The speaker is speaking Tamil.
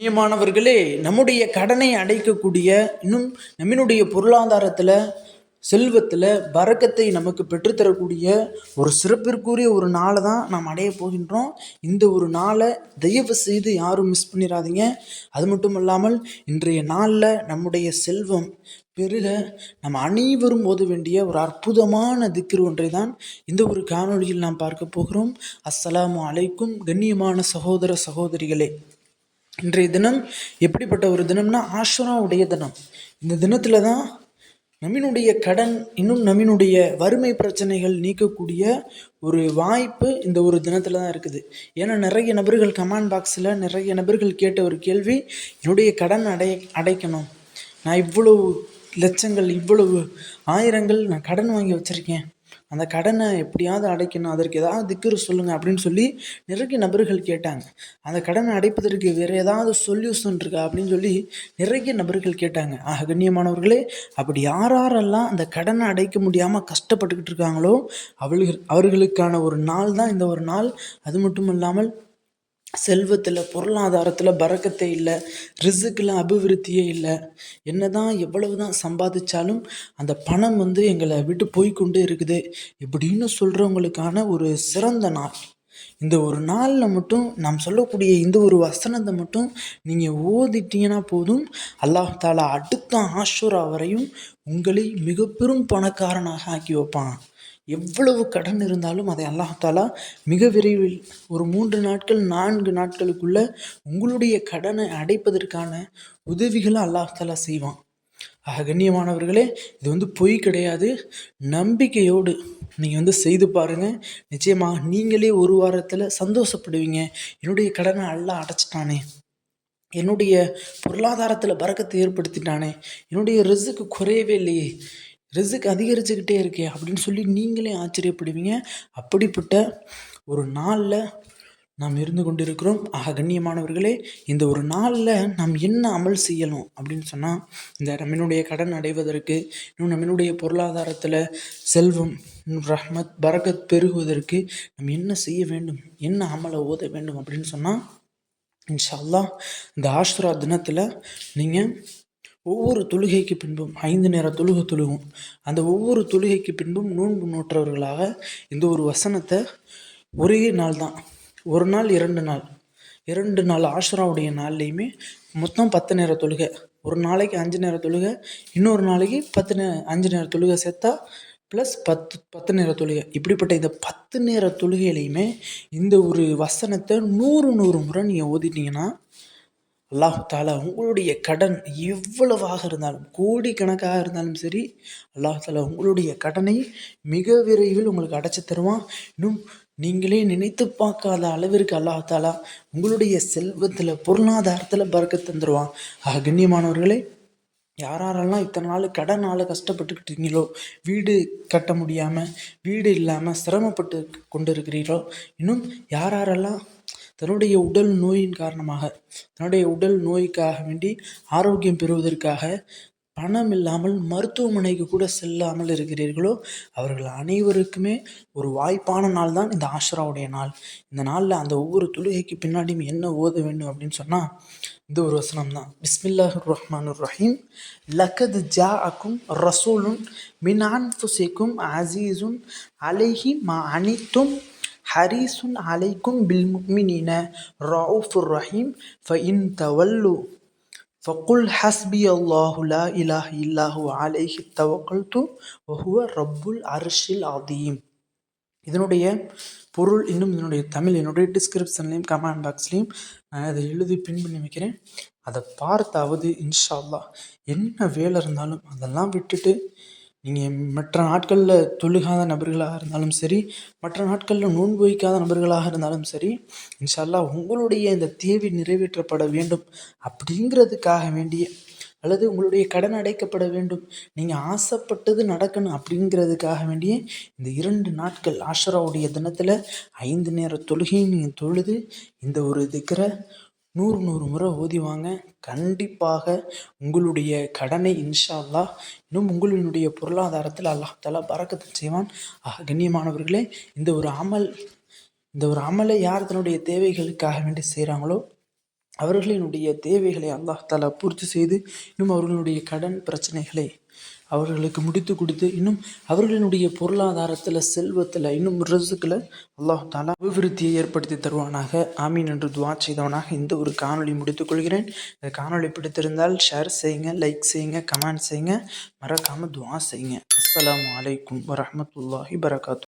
நியமானவர்களே நம்முடைய கடனை அடைக்கக்கூடிய இன்னும் நம்மினுடைய பொருளாதாரத்தில் செல்வத்தில் பறக்கத்தை நமக்கு பெற்றுத்தரக்கூடிய ஒரு சிறப்பிற்குரிய ஒரு நாளை தான் நாம் அடைய போகின்றோம். இந்த ஒரு நாளை தயவு செய்து யாரும் மிஸ் பண்ணிடாதீங்க அது மட்டும் இல்லாமல் இன்றைய நாளில் நம்முடைய செல்வம் பெருக நம்ம அனைவரும் ஓத வேண்டிய ஒரு அற்புதமான திக்ரு ஒன்றை தான் இந்த ஒரு காணொளியில் நாம் பார்க்க போகிறோம். அஸ்ஸலாமு அலைக்கும் கண்ணியமான சகோதர சகோதரிகளே. இன்றைய தினம் எப்படிப்பட்ட ஒரு தினம்னா ஆஷுராவுடைய தினம். இந்த தினத்தில் தான் நம்மினுடைய கடன் இன்னும் நம்மினுடைய வறுமை பிரச்சனைகள் நீக்கக்கூடிய ஒரு வாய்ப்பு இந்த ஒரு தினத்தில் தான் இருக்குது. ஏன்னா நிறைய நபர்கள் கமெண்ட் பாக்ஸில் நிறைய நபர்கள் கேட்ட ஒரு கேள்வி என்னுடைய கடன் அடை அடைக்கணும். நான் இவ்வளவு லட்சங்கள் இவ்வளவு ஆயிரங்கள் நான் கடன் வாங்கி வச்சுருக்கேன். அந்த கடனை எப்படியாவது அடைக்கணும் அதற்கு ஏதாவது திக்கர் சொல்லுங்கள் அப்படின்னு சொல்லி நிறைய நபர்கள் கேட்டாங்க. அந்த கடனை அடைப்பதற்கு வேறு ஏதாவது சொல்யூஷன் இருக்கா அப்படின்னு சொல்லி நிறைய நபர்கள் கேட்டாங்க. ஆக கண்ணியமானவர்களே அப்படி யார் யாரெல்லாம் அந்த கடனை அடைக்க முடியாமல் கஷ்டப்பட்டுக்கிட்டு இருக்காங்களோ அவர்கள் அவர்களுக்கான ஒரு நாள் தான் இந்த ஒரு நாள். அது மட்டும் இல்லாமல் செல்வத்தில் பொருளாதாரத்தில் பறக்கத்தே இல்லை ரிசுக்கில் அபிவிருத்தியே இல்லை. என்ன தான் எவ்வளவு தான் சம்பாதிச்சாலும் அந்த பணம் வந்து எங்களை விட்டு போய்க்கொண்டே இருக்குது. இப்படின்னு சொல்கிறவங்களுக்கான ஒரு சிறந்த நாள். இந்த ஒரு நாளில் மட்டும் நாம் சொல்லக்கூடிய இந்த ஒரு வசனத்தை மட்டும் நீங்கள் ஓதிட்டீங்கன்னா போதும். அல்லாஹ் தாலா அடுத்த ஆஷுரா வரையும் உங்களை மிக பெரும் பணக்காரனாக ஆக்கி வைப்பான். எவ்வளவு கடன் இருந்தாலும் அதை அல்லாஹாலா மிக விரைவில் ஒரு மூன்று நாட்கள் நான்கு நாட்களுக்குள்ள உங்களுடைய கடனை அடைப்பதற்கான உதவிகளை அல்லாஹாலா செய்வான். ஆக கண்ணியமானவர்களே இது வந்து பொய் கிடையாது. நம்பிக்கையோடு நீங்கள் வந்து செய்து பாருங்கள் நிச்சயமாக நீங்களே ஒரு வாரத்தில் சந்தோஷப்படுவீங்க. என்னுடைய கடனை எல்லாம் அடைச்சிட்டானே. என்னுடைய பொருளாதாரத்தில் பறக்கத்தை ஏற்படுத்திட்டானே. என்னுடைய ரிசுக்கு குறையவே இல்லையே. ரிஸ்க் அதிகரிச்சுக்கிட்டே இருக்கே அப்படின்னு சொல்லி நீங்களே ஆச்சரியப்படுவீங்க. அப்படிப்பட்ட ஒரு நாளில் நாம் இருந்து கொண்டிருக்கிறோம். ஆக கண்ணியமானவர்களே இந்த ஒரு நாளில் நாம் என்ன அமல் செய்யணும் அப்படின்னு சொன்னால் இந்த நம்மளுடைய கடன் அடைவதற்கு இன்னும் நம்மளுடைய பொருளாதாரத்தில் செல்வம் ரஹ்மத் பரகத் பெருகுவதற்கு நம்ம என்ன செய்ய வேண்டும் என்ன அமலை ஓத வேண்டும் அப்படின்னு சொன்னால் இன்ஷா அல்லாஹ் இந்த ஆஷ்ரா தினத்தில் நீங்கள் ஒவ்வொரு தொழுகைக்கு பின்பும் ஐந்து நேர தொழுகை தொழுகும். அந்த ஒவ்வொரு தொழுகைக்கு பின்பும் நோன்பு நோற்றவர்களாக இந்த ஒரு வசனத்தை ஒரே நாள் தான் ஒரு நாள் இரண்டு நாள். இரண்டு நாள் ஆஷ்ராவுடைய நாள்லேயுமே மொத்தம் பத்து நேர தொழுகை. ஒரு நாளைக்கு அஞ்சு நேர தொழுகை இன்னொரு நாளைக்கு பத்து நே அஞ்சு நேர தொழுகை சேர்த்தா ப்ளஸ் பத்து பத்து நேர தொழுகை. இப்படிப்பட்ட இந்த பத்து நேர தொழுகையிலையுமே இந்த ஒரு வசனத்தை நூறு நூறு முறை நீங்கள் ஓதிட்டீங்கன்னா அல்லாஹ் தாலா உங்களுடைய கடன் எவ்வளவாக இருந்தாலும் கோடிக்கணக்காக இருந்தாலும் சரி அல்லாஹ் தாலா உங்களுடைய கடனை மிக விரைவில் உங்களுக்கு அடைச்சி தருவான். இன்னும் நீங்களே நினைத்து பார்க்காத அளவிற்கு அல்லாஹ் தாலா உங்களுடைய செல்வத்தில் பொருளாதாரத்தில் பறக்க தந்துடுவான் ஆக கண்ணியமானவர்களே யாரெல்லாம் இத்தனை நாள் கடனால் கஷ்டப்பட்டுக்கிட்டீங்களோ வீடு கட்ட முடியாமல் வீடு இல்லாமல் சிரமப்பட்டு கொண்டு இருக்கிறீர்களோ இன்னும் யாரெல்லாம் தன்னுடைய உடல் நோயின் காரணமாக தன்னுடைய உடல் நோய்க்காக வேண்டி ஆரோக்கியம் பெறுவதற்காக பணம் இல்லாமல் மருத்துவமனைக்கு கூட செல்லாமல் இருக்கிறீர்களோ அவர்கள் அனைவருக்குமே ஒரு வாய்ப்பான நாள் தான் இந்த ஆஷ்ராவுடைய நாள். இந்த நாளில் அந்த ஒவ்வொரு தொழுகைக்கு பின்னாடியும் என்ன ஓத வேண்டும் அப்படின்னு சொன்னால் இந்த ஒரு வசனம் தான் பிஸ்மில்லாஹு ரஹ்மான் ரஹீம் லக்கது ஜா அக்கும் ரசூலுன் மினான் ஃபுசேக்கும் அசீசுன் அலைஹி மா அனித்தும் ஹரீசுன் அலைக்கும் பில் முக்மினின ரவுஃபுர் ரஹீம் ஃப இன் தவல்லு ஃபகுல் ஹஸ்பி அல்லாஹு லா இலாஹ் இல்லாஹு அலைஹி தவக்கல்து வஹுவ ரப்புல் அர்ஷில் அதீம் இதனுடைய பொருள் இன்னும் இதனுடைய தமிழ் என்னுடைய டிஸ்கிரிப்ஷன்லேயும் கமெண்ட் பாக்ஸ்லேயும் நான் அதை எழுதி பின் பண்ணி வைக்கிறேன். அதை பார்த்தாவது இன்ஷா என்ன வேலை இருந்தாலும் அதெல்லாம் விட்டுட்டு நீங்கள் மற்ற நாட்களில் தொழுகாத நபர்களாக இருந்தாலும் சரி மற்ற நாட்களில் நோன்பு வைக்காத நபர்களாக இருந்தாலும் சரி இன்ஷா உங்களுடைய இந்த தேவை நிறைவேற்றப்பட வேண்டும் அப்படிங்கிறதுக்காக வேண்டிய அல்லது உங்களுடைய கடன் அடைக்கப்பட வேண்டும் நீங்கள் ஆசைப்பட்டது நடக்கணும் அப்படிங்கிறதுக்காக வேண்டிய இந்த இரண்டு நாட்கள் ஆஷராவுடைய தினத்தில் ஐந்து நேர தொழுகையும் நீங்கள் தொழுது இந்த ஒரு இதுக்கிற நூறு நூறு முறை ஓதிவாங்க கண்டிப்பாக உங்களுடைய கடனை இன்ஷா அல்லாஹ் இன்னும் உங்களுடைய பொருளாதாரத்தில் அல்லாஹ் தலா பறக்கத்தை செய்வான். ஆக கண்ணியமானவர்களே இந்த ஒரு அமல் இந்த ஒரு அமலை யார் தன்னுடைய தேவைகளுக்காக வேண்டி செய்கிறாங்களோ அவர்களினுடைய தேவைகளை அல்லாஹ் தாலா பூர்த்தி செய்து இன்னும் அவர்களுடைய கடன் பிரச்சனைகளை அவர்களுக்கு முடித்து கொடுத்து இன்னும் அவர்களினுடைய பொருளாதாரத்தில் செல்வத்தில் இன்னும் ரசுக்கில் அல்லாஹ் அபிவிருத்தியை ஏற்படுத்தி தருவானாக. ஆமீன் என்று துவா செய்தவனாக இந்த ஒரு காணொலி முடித்துக் கொள்கிறேன். இந்த காணொளி பிடித்திருந்தால் ஷேர் செய்யுங்க லைக் செய்யுங்க கமெண்ட் செய்யுங்க. மறக்காமல் துவா செய்யுங்க. அஸ்லாம் அலைக்கும் வரமத்துல்லாஹி பரகாத்து